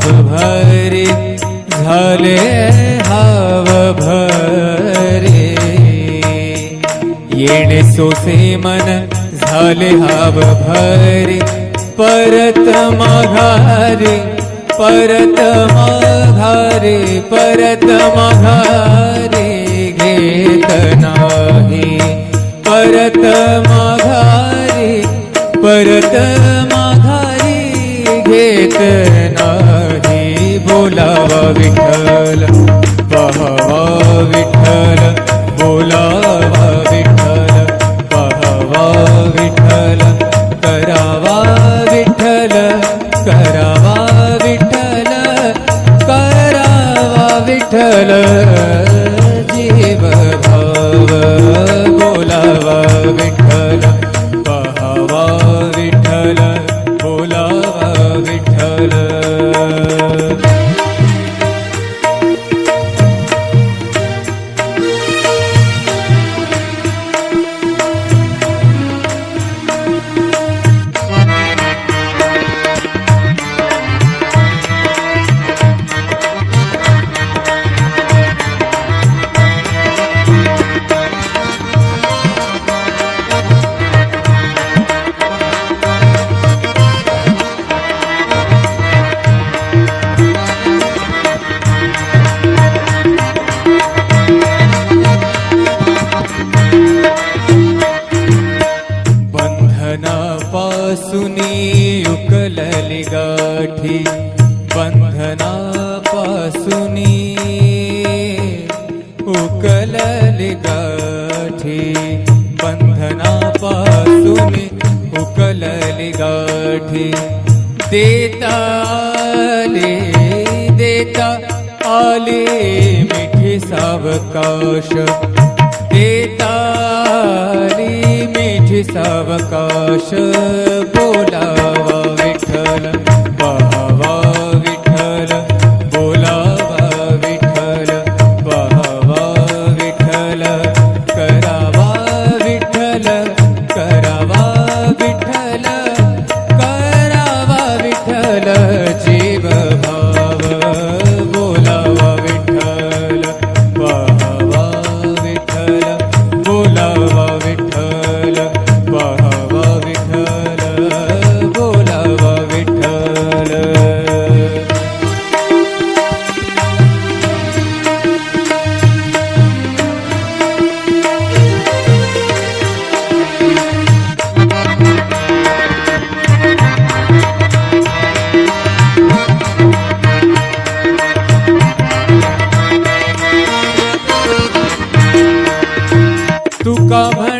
हाव भरे झाले हाव भरे. येणे सोसे मन झाले हाव भरे. परत माघारे परत माघारे परत माघारे घेत नाही. परत माघारी परत माघारी घेत नाही. विठ्ठल पहावा विठ्ठल बन्ना पसुनी उक्ली बनपसुनि भुक्लिगाठि देताले देता पली मिथि सावकाश। देताली मि सावकाश बोला। ब्रह्मण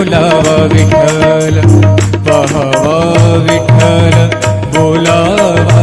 बोलावा विठ्ठल पहावा विठ्ठल बोलावा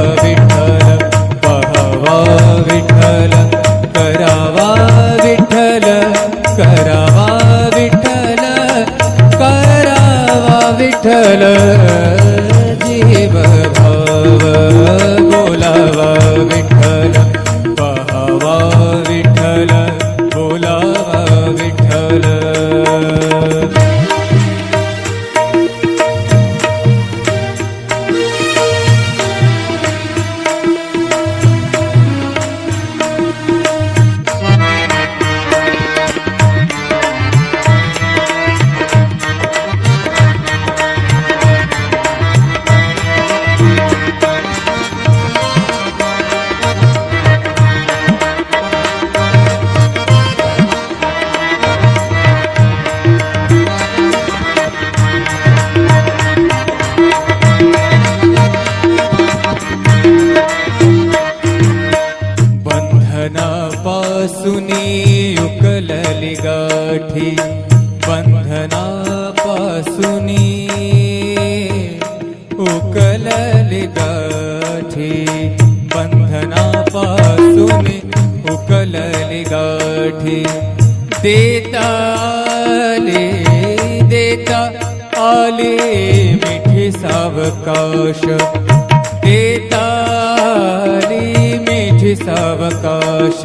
पाठी देता आले देता आले मिठे सावकाश। देताली मिठे सावकाश।